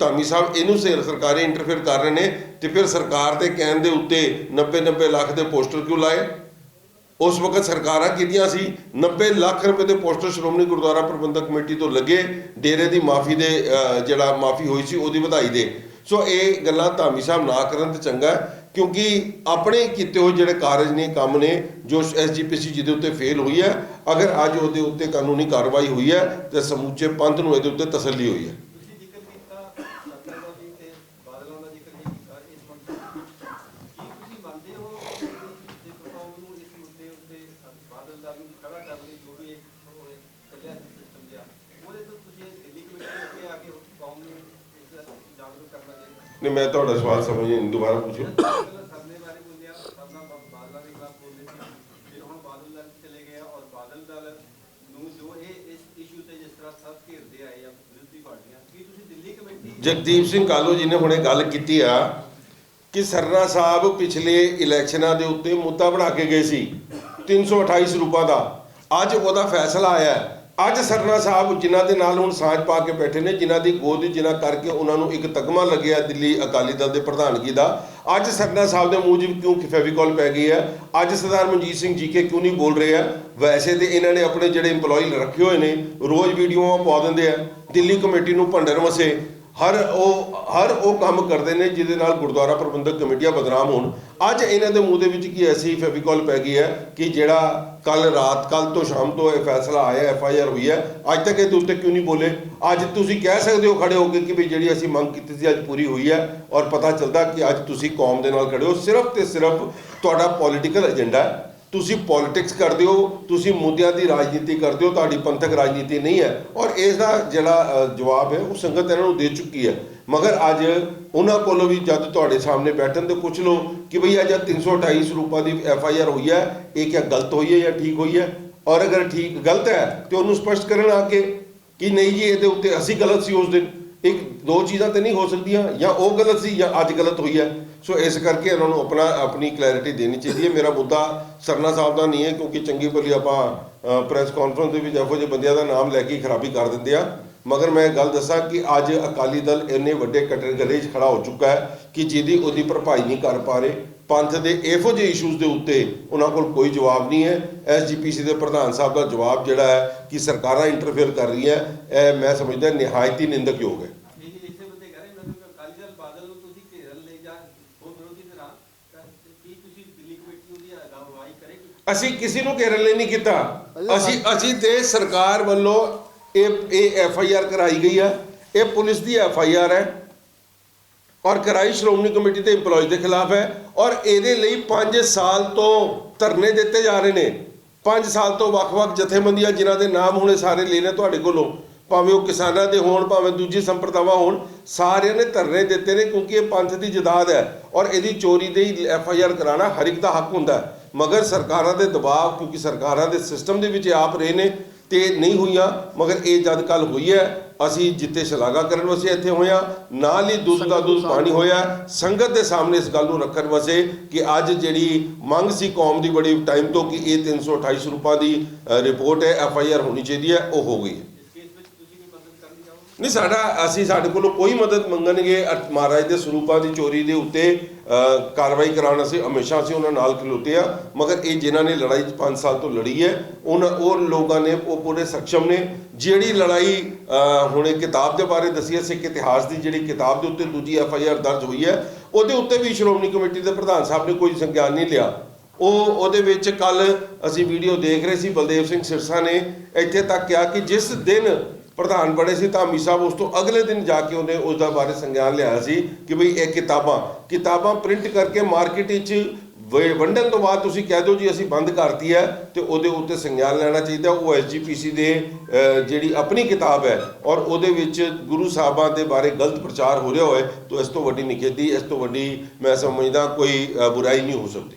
ਧਾਮੀ ਸਾਹਿਬ ਇਹਨੂੰ ਸੇ ਸਰਕਾਰੀ ਇੰਟਰਫੇਅਰ ਕਰ ਰਹੇ ਨੇ ਤੇ ਫਿਰ ਸਰਕਾਰ ਦੇ ਕਹਿਣ ਦੇ ਉੱਤੇ 90 90 ਲੱਖ ਦੇ ਪੋਸਟਰ ਕਿਉਂ ਲਾਏ? ਉਸ ਵਕਤ ਸਰਕਾਰਾਂ ਕਿਹਦੀਆਂ ਸੀ 90 ਲੱਖ ਰੁਪਏ ਦੇ ਪੋਸਟਰ ਸ਼੍ਰੋਮਣੀ ਗੁਰਦੁਆਰਾ ਪ੍ਰਬੰਧਕ ਕਮੇਟੀ ਤੋਂ ਲੱਗੇ ਡੇਰੇ ਦੀ ਮਾਫੀ ਦੇ ਜਿਹੜਾ ਮਾਫੀ ਹੋਈ ਸੀ, ਉਹਦੀ ਵਧਾਈ ਦੇ। ਸੋ ਇਹ ਗੱਲਾਂ ਧਾਮੀ ਸਾਹਿਬ ਨਾ ਕਰਨ ਤੇ ਚੰਗਾ ਕਿਉਂਕਿ ਆਪਣੇ ਕੀਤੇ ਹੋਏ ਜਿਹੜੇ ਕਾਰਜ ਨੇ, ਕੰਮ ਨੇ, ਜੋ ਐਸਜੀਪੀਸੀ ਜਿਹਦੇ ਉੱਤੇ ਫੇਲ ਹੋਈ ਹੈ, ਅਗਰ ਅੱਜ ਉਹਦੇ ਉੱਤੇ ਕਾਨੂੰਨੀ ਕਾਰਵਾਈ ਹੋਈ ਹੈ, ਤੇ ਸਮੁੱਚੇ ਪੰਥ ਨੂੰ ਇਹਦੇ ਉੱਤੇ ਤਸੱਲੀ ਹੋਈ ਹੈ ਤੁਸੀਂ ਜ਼ਿਕਰ ਕੀਤਾ ਸਤਨਾਮ ਜੀ ਤੇ ਬਾਦਲਾਂ ਦਾ ਜ਼ਿਕਰ ਨਹੀਂ ਕੀਤਾ ਇਸ ਮੁੱਦੇ ਤੇ। ਕੀ ਤੁਸੀਂ ਮੰਨਦੇ ਹੋ ਕਿ ਸਿੱਖ ਕੌਮ ਨੂੰ ਇਸ ਮੁੱਦੇ ਉੱਤੇ ਬਾਦਲ ਦਾ ਨੂੰ ਖੜਾ ਕਰਨ ਲਈ ਜੋ ਵੀ ਇੱਕ ਚੱਲਿਆ ਸਿਸਟਮ ਜਿਹਾ ਉਹਦੇ ਤੋਂ ਤੁਸੀਂ ਦਿੱਲੀ ਕਮੇਟੀ ਅੱਗੇ ਆ ਕੇ ਕੌਮ ਨੂੰ ਇਸ ਜਾਗਰੂਕ ਕਰਨਾ ਚਾਹੀਦਾ ਨਹੀਂ ਮੈਂ ਤੁਹਾਡਾ ਸਵਾਲ ਸਮਝ ਨਹੀਂ ਦੁਬਾਰਾ ਪੁੱਛੋ ਪਹਿਲਾਂ ਸਰਨੇ ਬਾਰੇ ਬੋਲਿਆ ਸਰਨਾ ਬਾਦਲਾਂ ਦੇ ਖਿਲਾਫ ਬੋਲੇ ਸੀ ਫਿਰ ਹੁਣ ਬਾਦਲ ਦਲ ਚਲੇ ਗਏ ਆ ਔਰ ਬਾਦਲ ਦਲ ਨੂੰ ਜੋ ਇਹ ਇਸ ਇਸ਼ੂ ਤੇ ਜਿਸ ਤਰ੍ਹਾਂ ਸਭ ਘੇਰਦੇ ਆਏ ਆ ਵਿਰੋਧੀ ਪਾਰਟੀਆਂ ਕੀ ਤੁਸੀਂ ਦਿੱਲੀ ਕਮੇਟੀ ਜਗਦੀਪ ਸਿੰਘ ਕਾਲੋ ਜੀ ਨੇ ਹੁਣੇ ਗੱਲ ਕੀਤੀ ਆ ਕਿ ਸਰਨਾ ਸਾਹਿਬ ਪਿਛਲੇ ਇਲੈਕਸ਼ਨਾਂ ਦੇ ਉੱਤੇ ਮੁੱਦਾ ਬਣਾ ਕੇ ਗਏ ਸੀ 328 ਰੁਪਏ ਦਾ। ਅੱਜ ਉਹਦਾ ਫੈਸਲਾ ਆਇਆ ਅੱਜ ਸਰਨਾ ਸਾਹਿਬ, ਜਿਨ੍ਹਾਂ ਦੇ ਨਾਲ ਹੁਣ ਸਾਂਝ ਪਾ ਕੇ ਬੈਠੇ ਨੇ, ਜਿਨ੍ਹਾਂ ਦੀ ਗੋਦ ਜਿਨ੍ਹਾਂ ਕਰਕੇ ਉਹਨਾਂ ਨੂੰ ਇੱਕ ਤਗਮਾ ਲੱਗਿਆ ਦਿੱਲੀ ਅਕਾਲੀ ਦਲ ਦੇ ਪ੍ਰਧਾਨਗੀ ਦਾ, ਅੱਜ ਸਰਨਾ ਸਾਹਿਬ ਦੇ ਮੂੰਹ 'ਚ ਕਿਉਂ ਫੈਵੀਕॉल ਪੈ ਗਈ ਹੈ? ਅੱਜ ਸਰਦਾਰ ਮਨਜੀਤ ਸਿੰਘ ਜੀ ਕੇ ਕਿਉਂ ਨਹੀਂ ਬੋਲ ਰਹੇ ਆ ਵੈਸੇ ਤੇ ਇਹਨਾਂ ਨੇ ਆਪਣੇ ਜਿਹੜੇ EMPLOYE ਰੱਖੇ ਹੋਏ ਨੇ, ਰੋਜ਼ ਵੀਡੀਓਆਂ ਪਾ ਦਿੰਦੇ ਆ, ਦਿੱਲੀ ਕਮੇਟੀ ਨੂੰ ਭੰਡਰ ਵਸੇ ਹਰ ਉਹ ਹਰ ਉਹ ਕੰਮ ਕਰਦੇ ਨੇ ਜਿਹਦੇ ਨਾਲ ਗੁਰਦੁਆਰਾ ਪ੍ਰਬੰਧਕ ਕਮੇਟੀਆਂ ਬਦਨਾਮ ਹੋਣ। ਅੱਜ ਇਹਨਾਂ ਦੇ ਮੂੰਹ ਦੇ ਵਿੱਚ ਕੀ ਐਸੀ ਫੈਵੀਕॉल ਪੈ ਗਈ ਹੈ ਕਿ ਜਿਹੜਾ ਕੱਲ ਰਾਤ ਕੱਲ ਤੋਂ ਸ਼ਾਮ ਤੋਂ ਇਹ ਫੈਸਲਾ ਆਇਆ, ਐਫ ਆਈ ਆਰ ਹੋਈ ਹੈ, ਅੱਜ ਤੱਕ ਇਹ ਉੱਤੇ ਕਿਉਂ ਨਹੀਂ ਬੋਲੇ? ਅੱਜ ਤੁਸੀਂ ਕਹਿ ਸਕਦੇ ਹੋ ਖੜੇ ਹੋ ਕੇ ਕਿ ਵੀ ਜਿਹੜੀ ਅਸੀਂ ਮੰਗ ਕੀਤੀ ਸੀ ਅੱਜ ਪੂਰੀ ਹੋਈ ਹੈ ਔਰ ਪਤਾ ਚੱਲਦਾ ਕਿ ਅੱਜ ਤੁਸੀਂ ਕੌਮ ਦੇ ਨਾਲ ਖੜੇ ਹੋ, ਸਿਰਫ ਤੇ ਸਿਰਫ ਤੁਹਾਡਾ ਪੋਲਿਟੀਕਲ ਏਜੰਡਾ ਤੁਸੀਂ ਪੋਲਿਟਿਕਸ ਕਰਦੇ ਹੋ, ਤੁਸੀਂ ਮੁੱਦਿਆਂ ਦੀ ਰਾਜਨੀਤੀ ਕਰਦੇ ਹੋ, ਤੁਹਾਡੀ ਪੰਥਕ ਰਾਜਨੀਤੀ ਨਹੀਂ ਹੈ। ਔਰ ਇਸ ਦਾ ਜਿਹੜਾ ਜਵਾਬ ਹੈ, ਉਹ ਸੰਗਤ ਇਹਨਾਂ ਨੂੰ ਦੇ ਚੁੱਕੀ ਹੈ। ਮਗਰ ਅੱਜ ਉਹਨਾਂ ਕੋਲੋਂ ਵੀ ਜਦ ਤੁਹਾਡੇ ਸਾਹਮਣੇ ਬੈਠਣ ਤੇ ਪੁੱਛ ਲਓ ਕਿ ਭਈ ਅੱਜ 328 ਰੁਪਏ ਦੀ ਐਫ ਆਈ ਆਰ ਹੋਈ ਹੈ, ਇਹ ਕਿਆ ਗਲਤ ਹੋਈ ਹੈ ਜਾਂ ਠੀਕ ਹੋਈ ਹੈ? ਔਰ ਅਗਰ ਠੀਕ, ਗਲਤ ਹੈ, ਤੇ ਉਹਨੂੰ ਸਪਸ਼ਟ ਕਰਨ ਆ ਕੇ ਕਿ ਨਹੀਂ ਜੀ, ਇਹਦੇ ਉੱਤੇ ਅਸੀਂ ਗਲਤ ਸੀ ਉਸ ਦਿਨ। ਇੱਕ ਦੋ ਚੀਜ਼ਾਂ ਤੇ ਨਹੀਂ ਹੋ ਸਕਦੀਆਂ, ਜਾਂ ਉਹ ਗਲਤ ਸੀ, ਜਾਂ ਅੱਜ ਗਲਤ ਹੋਈ ਹੈ। ਸੋ ਇਸ ਕਰਕੇ ਇਹਨਾਂ ਨੂੰ ਆਪਣਾ, ਆਪਣੀ ਕਲੈਰਿਟੀ ਦੇਣੀ ਚਾਹੀਦੀ ਹੈ। ਮੇਰਾ ਮੁੱਦਾ ਸਰਨਾ ਸਾਹਿਬ ਦਾ ਨਹੀਂ ਹੈ, ਕਿਉਂਕਿ ਚੰਗੀ ਭਲੀ ਆਪਾਂ ਪ੍ਰੈਸ ਕਾਨਫਰੰਸ ਦੇ ਵਿੱਚ ਇਹੋ ਜਿਹੇ ਬੰਦਿਆਂ ਦਾ ਨਾਮ ਲੈ ਕੇ ਖਰਾਬੀ ਕਰ ਦਿੰਦੇ ਆ। ਮਗਰ ਮੈਂ ਗੱਲ ਦੱਸਾਂ ਕਿ ਅੱਜ ਅਕਾਲੀ ਦਲ ਇੰਨੇ ਵੱਡੇ ਕਟਰ ਗਲੇ 'ਚ ਖੜਾ ਹੋ ਚੁੱਕਾ ਹੈ ਕਿ ਜਿਹਦੀ ਉਹਦੀ ਭਰਪਾਈ ਨਹੀਂ ਕਰ ਪਾ ਰਹੇ। ਪੰਥ ਦੇ ਇਹੋ ਜਿਹੇ ਇਸ਼ੂਜ਼ ਦੇ ਉੱਤੇ ਉਹਨਾਂ ਕੋਲ ਕੋਈ ਜਵਾਬ ਨਹੀਂ ਹੈ। ਐਸਜੀਪੀਸੀ ਦੇ ਪ੍ਰਧਾਨ ਸਾਹਿਬ ਦਾ ਜਵਾਬ ਜਿਹੜਾ ਹੈ ਕਿ ਸਰਕਾਰਾਂ ਇੰਟਰਫੇਅਰ ਕਰ ਰਹੀਆਂ, ਇਹ ਮੈਂ ਸਮਝਦਾ ਨਿਹਾਇਤੀ ਹੀ ਨਿੰਦਕਯੋਗ ਹੈ ਇਹ ਇਸੇ ਬੰਦੇ ਕਹ ਰਹੇ ਮੈਨੂੰ ਕਿ ਅਕਾਲੀ ਦਲ ਬਾਦਲ ਨੂੰ ਤੁਸੀਂ ਘੇਰਨ ਲਈ ਜਾਂ ਉਹ ਵਿਰੋਧੀ ਧਿਰਾਂ ਤਾਂ ਕੀ ਤੁਸੀਂ ਦਿੱਲੀ ਕਮੇਟੀ ਉਹਦੀ ਅਗਵਾਈ ਕਰੇਗੀ ਅਸੀਂ ਕਿਸੇ ਨੂੰ ਘੇਰਨ ਲਈ ਨਹੀਂ ਕੀਤਾ। ਅਸੀਂ ਅਸੀਂ ਤੇ ਸਰਕਾਰ ਵੱਲੋਂ ਇਹ ਇਹ ਐਫ ਆਈ ਆਰ ਕਰਾਈ ਗਈ ਹੈ ਇਹ ਪੁਲਿਸ ਦੀ ਐਫ ਆਈ ਆਰ ਹੈ। ਔਰ ਕਰਾਈ ਸ਼੍ਰੋਮਣੀ ਕਮੇਟੀ ਦੇ EMPLOYEE ਦੇ ਖਿਲਾਫ ਹੈ। ਔਰ ਇਹਦੇ ਲਈ 5 ਸਾਲ ਤੋਂ ਧਰਨੇ ਦਿੱਤੇ ਜਾ ਰਹੇ ਨੇ। 5 ਸਾਲ ਤੋਂ ਵੱਖ-ਵੱਖ ਜਥੇਬੰਦੀਆਂ ਜਿਨ੍ਹਾਂ ਦੇ ਨਾਮ ਹੁਣੇ ਸਾਰੇ ਲੈ ਨੇ ਤੁਹਾਡੇ ਕੋਲੋਂ ਭਾਵੇਂ ਉਹ ਕਿਸਾਨਾਂ ਦੇ ਹੋਣ ਭਾਵੇਂ ਦੂਜੀ ਸੰਪਰਦਾਵਾਂ ਹੋਣ ਸਾਰਿਆਂ ਨੇ ਧਰਨੇ ਦਿੱਤੇ ਨੇ ਕਿਉਂਕਿ ਇਹ ਪੰਥ ਦੀ ਜਦਾਦ ਹੈ। ਔਰ ਇਹਦੀ ਚੋਰੀ ਦੇ ਐਫ ਆਈ ਆਰ ਕਰਾਉਣਾ ਹਰ ਇੱਕ ਦਾ ਹੱਕ ਹੁੰਦਾ ਹੈ। ਮਗਰ ਸਰਕਾਰਾਂ ਦੇ ਦਬਾਅ, ਕਿਉਂਕਿ ਸਰਕਾਰਾਂ ਦੇ ਸਿਸਟਮ ਦੇ ਵਿੱਚ ਆਪ ਰਹੇ ਨੇ ਤੇ ਨਹੀਂ ਹੋਈਆਂ, ਮਗਰ ਇਹ ਜਦ ਕੱਲ ਹੋਈ ਹੈ, ਅਸੀਂ ਜਿੱਤੇ ਸ਼ਲਾਘਾ ਕਰਨ ਵਾਸਤੇ ਇੱਥੇ ਹੋਇਆ ਨਾਲ ਹੀ ਦੁੱਧ ਦਾ ਦੁੱਧ ਪਾਣੀ ਹੋਇਆ ਸੰਗਤ ਦੇ ਸਾਹਮਣੇ ਇਸ ਗੱਲ ਨੂੰ ਰੱਖਣ ਵਾਸਤੇ ਕਿ ਅੱਜ ਜਿਹੜੀ ਮੰਗ ਸੀ ਕੌਮ ਦੀ ਬੜੀ ਟਾਈਮ ਤੋਂ ਕਿ ਇਹ 328 ਰੁਪਏ ਦੀ ਰਿਪੋਰਟ ਹੈ ਐਫ ਆਈ ਆਰ ਹੋਣੀ ਚਾਹੀਦੀ ਹੈ, ਉਹ ਹੋ ਗਈ ਹੈ ਇਸ ਕੇਸ ਵਿੱਚ ਤੁਸੀਂ ਕੀ ਮਦਦ ਕਰਨੀ ਚਾਹੋਗੇ ਨਹੀਂ ਸਾਡਾ ਅਸੀਂ ਸਾਡੇ ਕੋਲੋਂ ਕੋਈ ਮਦਦ ਮੰਗਣਗੇ ਅ- ਮਹਾਰਾਜ ਦੇ ਸਰੂਪਾਂ ਦੀ ਚੋਰੀ ਦੇ ਉੱਤੇ ਕਾਰਵਾਈ ਕਰਾਉਣ ਅਸੀਂ ਹਮੇਸ਼ਾ ਅਸੀਂ ਉਹਨਾਂ ਨਾਲ ਖਲੋਤੇ ਆ ਮਗਰ ਇਹ ਜਿਨ੍ਹਾਂ ਨੇ ਲੜਾਈ 5 ਸਾਲ ਤੋਂ ਲੜੀ ਹੈ ਉਹਨਾਂ ਉਹ ਲੋਕਾਂ ਨੇ ਉਹ ਪੂਰੇ ਸક્ષਮ ਨੇ ਜਿਹੜੀ ਲੜਾਈ ਅ, ਹੁਣੇ ਕਿਤਾਬ ਦੇ ਬਾਰੇ ਦੱਸੀ ਹੈ ਸਿੱਖ ਇਤਿਹਾਸ ਦੀ ਜਿਹੜੀ ਕਿਤਾਬ ਦੇ ਉੱਤੇ ਦੂਜੀ ਐਫ ਆਈ ਆਰ ਦਰਜ ਹੋਈ ਹੈ ਉਹਦੇ ਉੱਤੇ ਵੀ ਸ਼੍ਰੋਮਣੀ ਕਮੇਟੀ ਦੇ ਪ੍ਰਧਾਨ ਸਾਹਿਬ ਨੇ ਕੋਈ ਸੰਗਿਆਨ ਨਹੀਂ ਲਿਆ। ਉਹ ਉਹਦੇ ਵਿੱਚ ਕੱਲ ਅਸੀਂ ਵੀਡੀਓ ਦੇਖ ਰਹੇ ਸੀ ਬਲਦੇਵ ਸਿੰਘ ਸਿਰਸਾ ਨੇ ਇੱਥੇ ਤੱਕ ਕਿਹਾ ਕਿ ਜਿਸ ਦਿਨ ਪ੍ਰਧਾਨ ਬਣੇ ਸੀ ਧਾਮੀ ਸਾਹਿਬ ਉਸ ਤੋਂ ਅਗਲੇ ਦਿਨ ਜਾ ਕੇ ਉਹਨੇ ਉਸ ਦਾ ਬਾਰੇ ਸੰਗਿਆਨ ਲਿਆ ਸੀ ਕਿ ਭਈ ਇਹ ਕਿਤਾਬਾਂ ਕਿਤਾਬਾਂ ਪ੍ਰਿੰਟ ਕਰਕੇ ਮਾਰਕੀਟ ਵਿੱਚ ਵ- ਵੰਡਣ ਤੋਂ ਬਾਅਦ ਤੁਸੀਂ ਕਹਿ ਦਿਓ ਜੀ ਅਸੀਂ ਬੰਦ ਕਰਤੀ ਹੈ ਤੇ ਉਹਦੇ ਉੱਤੇ ਸੰਗਿਆਨ ਲੈਣਾ ਚਾਹੀਦਾ, ਉਹ ਐਸਜੀਪੀਸੀ ਦੇ ਜਿਹੜੀ ਆਪਣੀ ਕਿਤਾਬ ਹੈ ਔਰ ਉਹਦੇ ਵਿੱਚ ਗੁਰੂ ਸਾਹਿਬਾਂ ਦੇ ਬਾਰੇ ਗਲਤ ਪ੍ਰਚਾਰ ਹੋ ਰਿਹਾ ਹੋਏ, ਤਾਂ ਇਸ ਤੋਂ ਵੱਡੀ ਨਿਖੇਧੀ, ਇਸ ਤੋਂ ਵੱਡੀ ਮੈਂ ਸਮਝਦਾ ਕੋਈ ਬੁਰਾਈ ਨਹੀਂ ਹੋ ਸਕਦੀ।